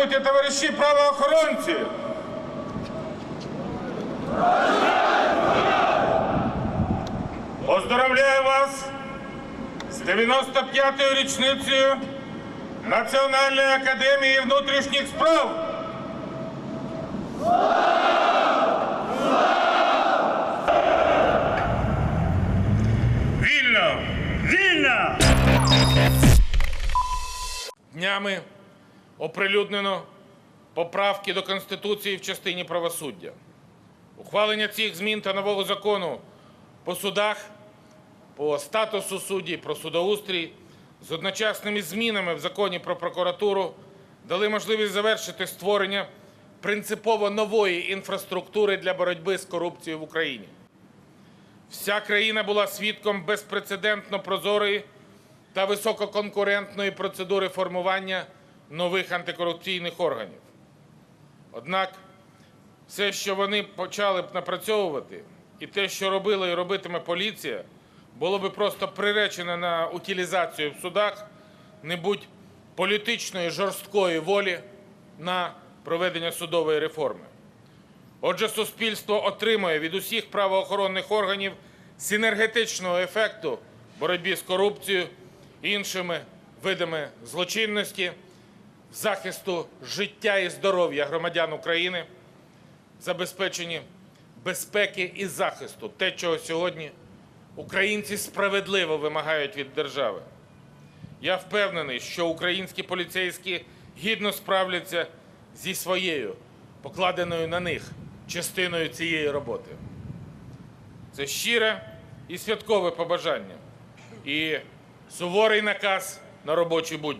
Здравствуйте, товариші правоохоронці! Поздравляю вас з 95-ю річницею Національної академії внутрішніх справ. Вільно! Вільно! Днями оприлюднено поправки до Конституції в частині правосуддя. Ухвалення цих змін та нового закону по судах, по статусу судді, про судоустрій з одночасними змінами в законі про прокуратуру дали можливість завершити створення принципово нової інфраструктури для боротьби з корупцією в Україні. Вся країна була свідком безпрецедентно прозорої та висококонкурентної процедури формування нових антикорупційних органів. Однак все, що вони почали б напрацьовувати, і те, що робила і робитиме поліція, було би просто приречене на утилізацію в судах, не будь політичної жорсткої волі на проведення судової реформи. Отже, суспільство отримує від усіх правоохоронних органів синергетичного ефекту боротьбі з корупцією, іншими видами злочинності, захисту життя і здоров'я громадян України, забезпеченні безпеки і захисту, те, чого сьогодні українці справедливо вимагають від держави. Я впевнений, що українські поліцейські гідно справляться зі своєю, покладеною на них частиною цієї роботи. Це щире і святкове побажання і суворий наказ на робочі будні.